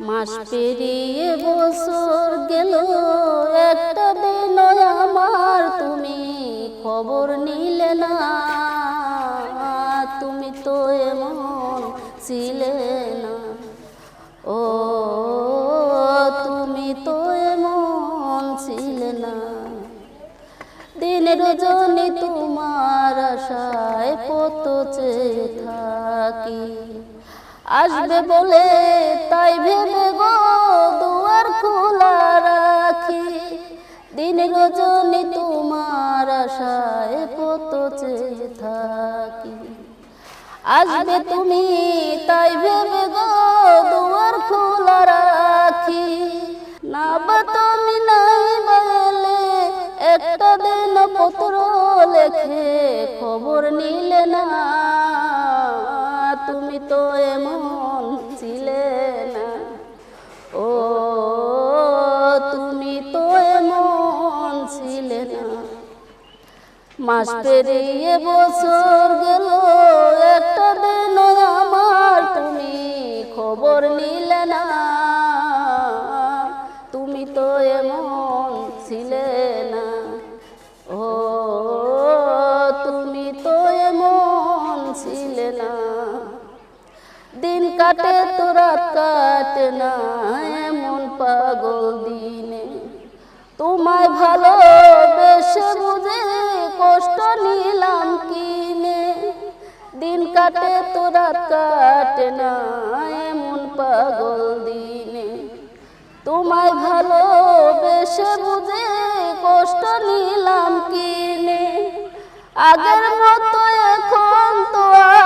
মাস পেরিয়ে বছর গেল, একটা দিন আমার, তুমি খবর নিলে না। তুমি তো এমন ছিলে না। ও, তুমি তো এমন ছিলে না। দিন রজনী তোমার আশায় কত চেয়ে থাকি। আসবে বলে তাই ভেবে গো দুয়ার খোলা রাখি। দিন রজনী তোমার আশায় কত চেয়ে থাকি। আসবে তুমি তাই ভেবে গো দুয়ার খোলা রাখি। না বা তুমি নাই বলে একটা দিন পত্র লেখে খবর নিলে না। তুমি তো মাস পেরিয়ে বছর গেল একটা দিন আমার তুমি খবর নিলে না। তুমি তো এমন ছিলে না। ও তুমি তো এমন ছিলে না। দিন কাটে তো রাত কাটে না এমন পাগল দিনে। তোমায় দিন কাটে, তোরা কাটে না, এমন পাগল দিনে। তোমায় ভালো ভালোবেসে বুঝে কষ্ট নিলাম কিনে। আগের মতো এখন তো আর